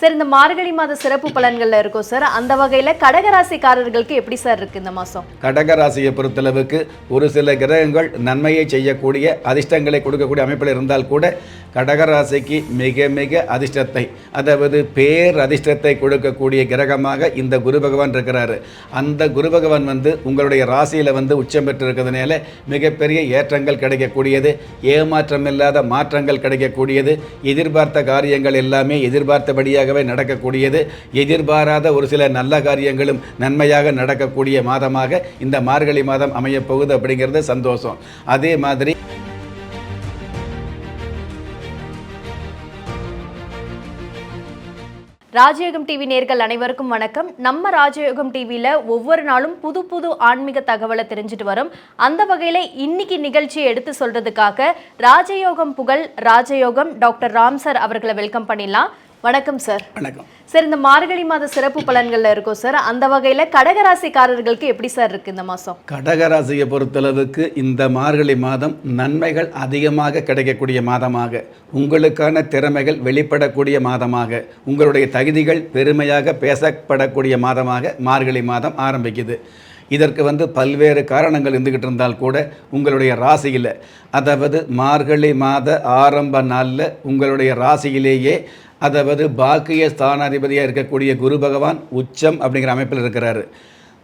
Sir இந்த மார்கழி மாத சிறப்பு பலன்கள்ல இருக்கும் சார். அந்த வகையில கடகராசிக்காரர்களுக்கு எப்படி சார் இருக்கு இந்த மாசம்? கடகராசியை பொறுத்தளவுக்கு ஒரு சில கிரகங்கள் நன்மையை செய்யக்கூடிய அதிர்ஷ்டங்களை கொடுக்கக்கூடிய அமைப்பில் இருந்தால் கூட கடகராசிக்கு மிக மிக அதிர்ஷ்டத்தை அதாவது பேர் அதிர்ஷ்டத்தை கொடுக்கக்கூடிய கிரகமாக இந்த குரு பகவான் இருக்கிறாரு. அந்த குரு பகவான் வந்து உங்களுடைய ராசியில் வந்து உச்சம் பெற்று இருக்கிறதுனால மிகப்பெரிய ஏற்றங்கள் கிடைக்கக்கூடியது ஏமாற்றம் இல்லாத மாற்றங்கள் கிடைக்கக்கூடியது எதிர்பார்த்த காரியங்கள் எல்லாமே எதிர்பார்த்தபடியாக நன்மையாகவே நடக்கக்கூடியது. எதிர்பாராத ஒரு சில நல்ல காரியங்களும் நன்மையாக நடக்கக்கூடிய மாதமாக இந்த மார்கழி மாதம் அமையப்போகுது அப்படிங்கிறது சந்தோஷம். அதே மாதிரி ராஜயோகம் டிவி நேர்கள் அனைவருக்கும் வணக்கம். நம்ம ராஜயோகம் டிவியில ஒவ்வொரு நாளும் புது புது ஆன்மீக தகவலை தெரிஞ்சுட்டு வரும். அந்த வகையில இன்னைக்கு நிகழ்ச்சியை எடுத்து சொல்றதுக்காக ராஜயோகம் புகழ் ராஜயோகம் டாக்டர் ராம் சார் அவர்களை வெல்கம் பண்ணிடலாம். வணக்கம் சார். வணக்கம். சார் இந்த மார்கழி மாத சிறப்பு பலன்கள்ல இருக்கும் சார். அந்த வகையில கடகராசிக்காரர்களுக்கு எப்படி சார் இருக்கு இந்த மாசம்? கடகராசியை பொறுத்தளவுக்கு இந்த மார்கழி மாதம் நன்மைகள் அதிகமாக கிடைக்கக்கூடிய மாதமாக உங்களுக்கான திறமைகள் வெளிப்படக்கூடிய மாதமாக உங்களுடைய தகுதிகள் பெருமையாக பேசப்படக்கூடிய மாதமாக மார்கழி மாதம் ஆரம்பிக்குது. இதற்கு வந்து பல்வேறு காரணங்கள் இருந்துக்கிட்டு இருந்தால் கூட உங்களுடைய ராசியில் அதாவது மார்கழி மாத ஆரம்ப நாளில் உங்களுடைய ராசியிலேயே அதாவது பாக்கிய ஸ்தானாதிபதியாக இருக்கக்கூடிய குரு பகவான் உச்சம் அப்படிங்கிற அமைப்பில் இருக்கிறாரு.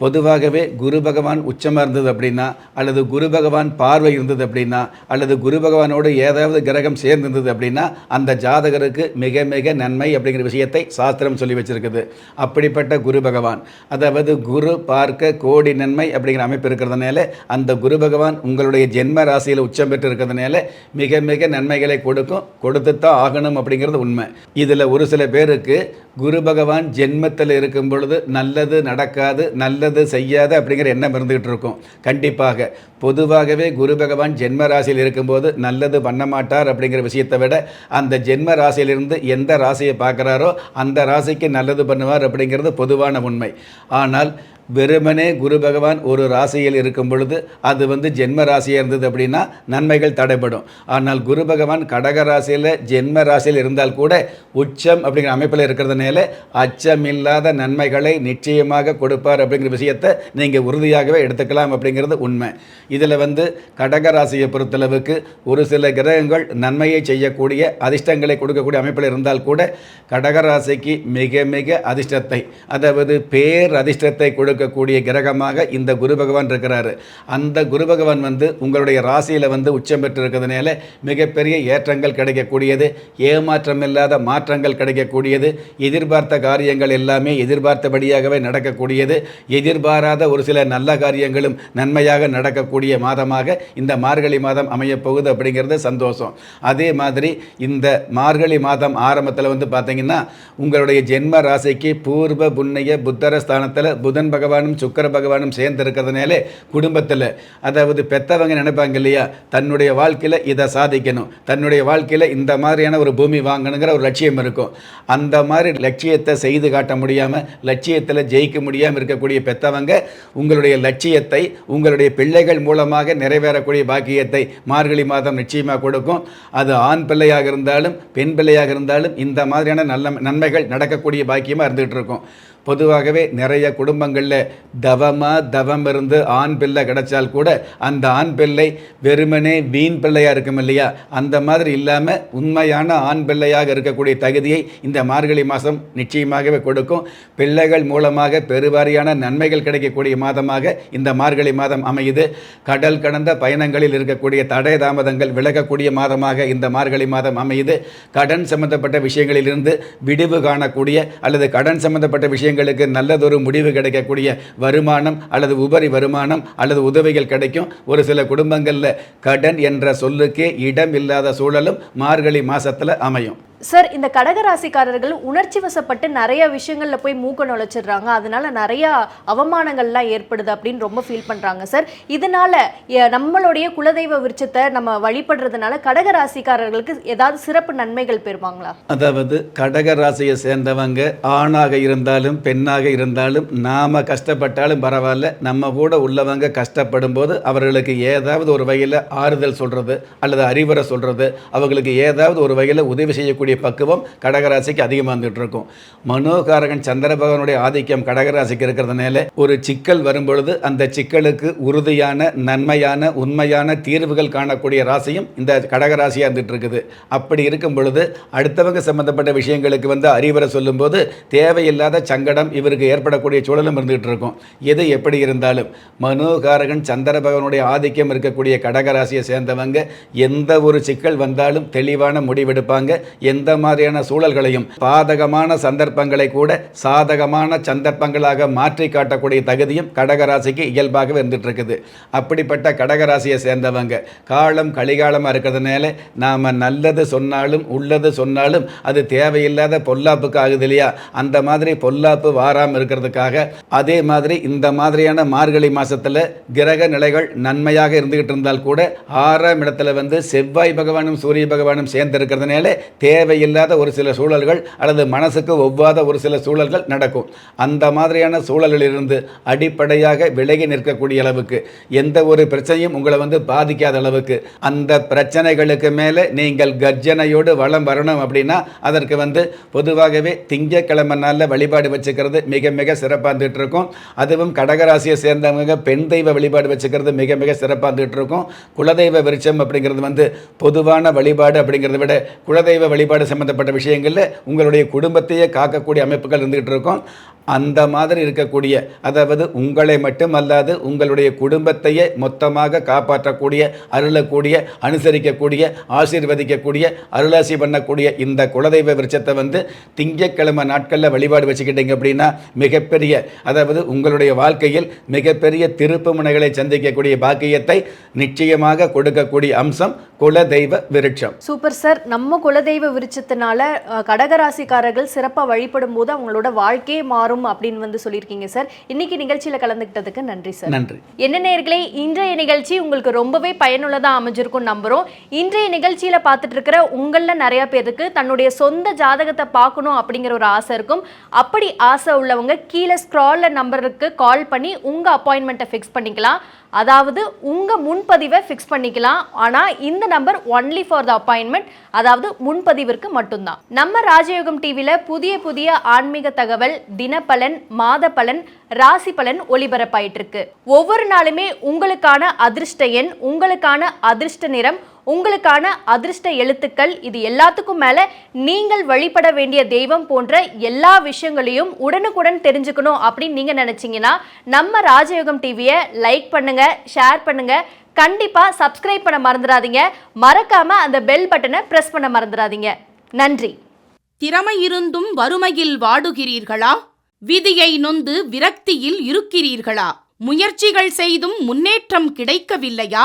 பொதுவாகவே குரு பகவான் உச்சமாக இருந்தது அப்படின்னா அல்லது குரு பகவான் பார்வை இருந்தது அப்படின்னா அல்லது குரு பகவானோடு ஏதாவது கிரகம் சேர்ந்திருந்தது அப்படின்னா அந்த ஜாதகருக்கு மிக மிக நன்மை அப்படிங்கிற விஷயத்தை சாஸ்திரம் சொல்லி வச்சிருக்குது. அப்படிப்பட்ட குரு பகவான். அதாவது குரு பார்க்க கோடி நன்மை அப்படிங்கிற அமைப்பு இருக்கிறதுனால அந்த குரு பகவான் உங்களுடைய ஜென்ம ராசியில் உச்சம் பெற்று இருக்கிறதுனால மிக மிக நன்மைகளை கொடுக்கும் கொடுத்து தான் ஆகணும் அப்படிங்கிறது உண்மை. இதில் ஒரு சில பேருக்கு குரு பகவான் ஜென்மத்தில் இருக்கும் பொழுது நல்லது நடக்காது நல்லது செய்யாது அப்படிங்கிற எண்ணம் இருந்துகிட்டு இருக்கும். கண்டிப்பாக. பொதுவாகவே குரு பகவான் ஜென்ம ராசியில் இருக்கும்போது நல்லது பண்ண மாட்டார் அப்படிங்கிற விஷயத்தை விட அந்த ஜென்ம ராசியிலிருந்து எந்த ராசியை பார்க்குறாரோ அந்த ராசிக்கு நல்லது பண்ணுவார் அப்படிங்கிறது பொதுவான உண்மை. ஆனால் வெறுமனே குரு பகவான் ஒரு ராசியில் இருக்கும் பொழுது அது வந்து ஜென்ம ராசியாக இருந்தது அப்படின்னா நன்மைகள் தடைபடும். ஆனால் குரு பகவான் கடக ராசியில் ஜென்ம ராசியில் இருந்தால் கூட உச்சம் அப்படிங்கிற அமைப்பில் இருக்கிறதுனால அச்சமில்லாத நன்மைகளை நிச்சயமாக கொடுப்பார் அப்படிங்கிற விஷயத்தை நீங்கள் உறுதியாகவே எடுத்துக்கலாம் அப்படிங்கிறது உண்மை. இதில் வந்து கடக ராசியை பொறுத்தளவுக்கு ஒரு சில கிரகங்கள் நன்மையை செய்யக்கூடிய அதிர்ஷ்டங்களை கொடுக்கக்கூடிய அமைப்பில் இருந்தால் கூட கடகராசிக்கு மிக மிக அதிர்ஷ்டத்தை அதாவது பேர் அதிர்ஷ்டத்தை கொடுக்கக்கூடிய கிரகமாக இந்த குரு பகவான் இருக்கிறாரு. அந்த குரு பகவான் வந்து உங்களுடைய ராசியில் வந்து உச்சம் பெற்று இருக்கிறதுனால மிகப்பெரிய ஏற்றங்கள் கிடைக்கக்கூடியது. ஏமாற்றம் இல்லாத மாற்றங்கள் கிடைக்கக்கூடியது. எதிர்பார்த்த காரியங்கள் எல்லாமே எதிர்பார்த்தபடியாகவே நடக்கக்கூடியது. எதிர்பாராத ஒரு சில நல்ல காரியங்களும் நன்மையாக நடக்கக்கூடிய மாதமாக இந்த மார்கழி மாதம் அமையப்போகுது அப்படிங்கிறது சந்தோஷம். அதே மாதிரி இந்த மார்கழி மாதம் ஆரம்பத்தில் வந்து பார்த்தீங்கன்னா உங்களுடைய ஜென்ம ராசிக்கு பூர்வ புண்ணிய புத்தர ஸ்தானத்தில் புதன் பகவானும் சுக்கர பகவானும் சேர்ந்து இருக்கிறதுனாலே குடும்பத்தில் அதாவது பெத்தவங்க நினைப்பாங்க இல்லையா தன்னுடைய வாழ்க்கையில் இதை சாதிக்கணும் தன்னுடைய வாழ்க்கையில் இந்த மாதிரியான ஒரு பூமி வாங்கணுங்கிற ஒரு லட்சியம் இருக்கும். அந்த மாதிரி லட்சியத்தை செய்து காட்ட முடியாமல் லட்சியத்தில் ஜெயிக்க முடியாமல் இருக்கக்கூடிய பெத்தவங்க உங்களுடைய லட்சியத்தை உங்களுடைய பிள்ளைகள் மூலமாக நிறைவேறக்கூடிய பாக்கியத்தை மார்கழி மாதம் நிச்சயமாக கொடுக்கும். அது ஆண் பிள்ளையாக இருந்தாலும் பெண் பிள்ளையாக இருந்தாலும் இந்த மாதிரியான நல்ல நன்மைகள் நடக்கக்கூடிய பாக்கியமாக இருந்துகிட்டு இருக்கும். பொதுவாகவே நிறைய குடும்பங்களில் தவமாக தவம் இருந்து ஆண் பிள்ளை கிடைச்சால் கூட அந்த ஆண் பிள்ளை வெறுமனே வீண் பிள்ளையாக இருக்கும் இல்லையா? அந்த மாதிரி இல்லாமல் உண்மையான ஆண் பிள்ளையாக இருக்கக்கூடிய தகுதியை இந்த மார்கழி மாதம் நிச்சயமாகவே கொடுக்கும். பிள்ளைகள் மூலமாக பெருவாரியான நன்மைகள் கிடைக்கக்கூடிய மாதமாக இந்த மார்கழி மாதம் அமையுது. கடல் கடந்த பயணங்களில் இருக்கக்கூடிய தடை தாமதங்கள் விலகக்கூடிய மாதமாக இந்த மார்கழி மாதம் அமையுது. கடன் சம்பந்தப்பட்ட விஷயங்களிலிருந்து விடிவு காணக்கூடிய அல்லது கடன் சம்பந்தப்பட்ட விஷயங்களுக்கு நல்லதொரு முடிவு கிடைக்கக்கூடிய வருமானம் அல்லது உபரி வருமானம் அல்லது உதவிகள் கிடைக்கும். ஒரு சில குடும்பங்களில் கடன் என்ற சொல்லுக்கே இடம் இல்லாத சூழலும் மார்கழி மாதத்தில் அமையும். சார் இந்த கடகராசிக்காரர்கள் உணர்ச்சி வசப்பட்டு நிறைய விஷயங்கள்ல போய் மூக்க நுழைச்சிடுறாங்க. அதனால நிறைய அவமானங்கள்லாம் ஏற்படுது அப்படின்னு ரொம்ப ஃபீல் பண்றாங்க சார். இதனால நம்மளுடைய குலதெய்வ விருட்சத்தை நம்ம வழிபடுறதுனால கடகராசிக்காரர்களுக்கு ஏதாவது சிறப்பு நன்மைகள் பெறுவாங்களா? அதாவது கடக ராசியை சேர்ந்தவங்க ஆணாக இருந்தாலும் பெண்ணாக இருந்தாலும் நாம கஷ்டப்பட்டாலும் பரவாயில்ல. நம்ம கூட உள்ளவங்க கஷ்டப்படும் போது அவர்களுக்கு ஏதாவது ஒரு வகையில் ஆறுதல் சொல்றது அல்லது அறிவுரை சொல்றது அவங்களுக்கு ஏதாவது ஒரு வகையில் உதவி செய்யக்கூடிய செய்யக்கூடிய பக்குவம் கடகராசிக்கு அதிகமாக வந்துட்டு இருக்கும் மனோகாரகன் சந்திரபகவனுடைய ஆதிக்கம் கடகராசிக்கு இருக்கிறதுனால ஒரு சிக்கல் வரும்பொழுது அந்த சிக்கலுக்கு உறுதியான நன்மையான உண்மையான தீர்வுகள் காணக்கூடிய ராசியும் இந்த கடகராசியாக இருந்துட்டு இருக்குது அப்படி இருக்கும் பொழுது அடுத்தவங்க சம்பந்தப்பட்ட விஷயங்களுக்கு வந்து அறிவுரை சொல்லும்போது தேவையில்லாத சங்கடம் இவருக்கு ஏற்படக்கூடிய சூழலும் இருந்துகிட்டு இருக்கும் எது எப்படி இருந்தாலும் மனோகாரகன் சந்திரபகவனுடைய ஆதிக்கம் இருக்கக்கூடிய கடகராசியை சேர்ந்தவங்க எந்த ஒரு சிக்கல் வந்தாலும் தெளிவான முடிவெடுப்பாங்க. எந்த மாதிரியான சூழல்களையும் பாதகமான சந்தர்ப்பங்களை கூட சாதகமான சந்தர்ப்பங்களாக மாற்றி காட்டக்கூடிய தகுதியும் கடகராசிக்கு இயல்பாகவே இருந்துட்டு இருக்குது அப்படிப்பட்ட கடகராசியை சேர்ந்தவங்க காலம் கலிகாலமாக இருக்கிறதுனால நாம் நல்லது சொன்னாலும் உள்ளது சொன்னாலும் அது தேவையில்லாத பொல்லாப்புக்கு ஆகுது இல்லையா? அந்த மாதிரி பொல்லாப்பு வாராமல் இருக்கிறதுக்காக அதே மாதிரி இந்த மாதிரியான மார்கழி மாசத்துல கிரக நிலைகள் நன்மையாக இருந்துகிட்டு இருந்தால் கூட ஆறாம் இடத்துல வந்து செவ்வாய் பகவானும் சூரிய பகவானும் சேர்ந்து இருக்கிறதுனால தேவை தேவையில்லாத ஒரு சில சூழல்கள் அல்லது மனசுக்கு ஒவ்வாத ஒரு சில சூழல்கள் நடக்கும். அந்த மாதிரியான சூழலிலிருந்து அடிப்படையாக விலகி நிற்கக்கூடிய அளவுக்கு எந்த ஒரு பிரச்சனையும் உங்களை வந்து பாதிக்காத அளவுக்கு அந்த பிரச்சனைகளுக்கு மேலே நீங்கள் கர்ஜனையோடு வளம் வரணும் அப்படின்னா அதற்கு வந்து பொதுவாகவே திங்கக்கிழமை நாளில் வழிபாடு வச்சுக்கிறது மிக மிக சிறப்பாக இருக்கும் அதுவும் கடகராசியை சேர்ந்தவங்க பெண் தெய்வ வழிபாடு வச்சுக்கிறது மிக மிக சிறப்பாக இருக்கும் குலதெய்வ விருட்சம் அப்படிங்கிறது வந்து பொதுவான வழிபாடு அப்படிங்கிறத விட குலதெய்வ வழிபாடு சம்பந்தப்பட்ட விஷயங்களில் உங்களுடைய குடும்பத்தையே காக்கக்கூடிய அமைப்புகள் இருந்துகிட்டு இருக்கும். அந்த மாதிரி இருக்கக்கூடிய அதாவது உங்களை மட்டும் அல்லாது உங்களுடைய குடும்பத்தையே மொத்தமாக காப்பாற்றக்கூடிய அருளக்கூடிய அனுசரிக்கக்கூடிய ஆசீர்வதிக்கக்கூடிய அருளாசி பண்ணக்கூடிய இந்த குலதெய்வ விருட்சத்தை வந்து திங்கட்கிழமை நாட்களில் வழிபாடு வச்சுக்கிட்டீங்க அப்படின்னா மிகப்பெரிய அதாவது உங்களுடைய வாழ்க்கையில் மிகப்பெரிய திருப்பு முனைகளை சந்திக்கக்கூடிய பாக்கியத்தை நிச்சயமாக கொடுக்கக்கூடிய அம்சம் குலதெய்வ விருட்சம். Super sir. நம்ம குலதெய்வ விருட்சத்தினால கடகராசிக்காரர்கள் சிறப்பாக வழிபடும் போது அவங்களோட வாழ்க்கையே மாறும் அப்படின்னு வந்து சொல்லியிருக்கீங்க சார். இன்னைக்கு நிகழ்ச்சியில கலந்துக்கிட்டதுக்கு நன்றி சார். நன்றி. என்ன நேர்களே இன்றைய நிகழ்ச்சி உங்களுக்கு ரொம்பவே பயனுள்ளதா அமைஞ்சிருக்கும் நம்புறோம். இன்றைய நிகழ்ச்சியில பார்த்துட்டு இருக்கிற உங்கள நிறைய பேருக்கு தன்னுடைய சொந்த ஜாதகத்தை பார்க்கணும் அப்படிங்கிற ஒரு ஆசை இருக்கும். அப்படி ஆசை உள்ளவங்க கீழே ஸ்க்ரால்ல நம்பருக்கு கால் பண்ணி உங்க அப்பாயின்மெண்ட்டை ஃபிக்ஸ் பண்ணிக்கலாம். அதாவது உங்கள் முன்பதிவை ஃபிக்ஸ் பண்ணிக்கலாம். ஆனால் இந்த number only for the appointment அதாவது முன்பதிவிற்கு மட்டும்தான். நம்ம ராஜயோகம் டிவியில் புதிய புதிய ஆன்மீக தகவல் தினப்பலன் மாத பலன் ராசி பலன் ஒளிபரப்பாயிட்டு இருக்கு ஒவ்வொரு நாளுமே உங்களுக்கான அதிர்ஷ்ட எண் உங்களுக்கான அதிர்ஷ்ட நிறம் உங்களுக்கான அதிர்ஷ்ட எழுத்துக்கள். இது எல்லாத்துக்கும் மேல நீங்கள் வழிபட வேண்டிய தெய்வம் போன்ற எல்லா விஷயங்களையும் உடனுக்குடன் தெரிஞ்சுக்கணும் அப்படின்னு நீங்க நினைச்சீங்கன்னா நம்ம ராஜயோகம் டிவியை லைக் பண்ணுங்க ஷேர் பண்ணுங்க. கண்டிப்பா சப்ஸ்கிரைப் பண்ண மறந்துடாதீங்க. மறக்காம அந்த பெல் பட்டனை பிரஸ் பண்ண மறந்துடாதீங்க. நன்றி. திறமை இருந்தும் வறுமையில் வாடுகிறீர்களா? விதியை நொந்து விரக்தியில் இருக்கிறீர்களா? முயற்சிகள் செய்தும் முன்னேற்றம் கிடைக்கவில்லையா?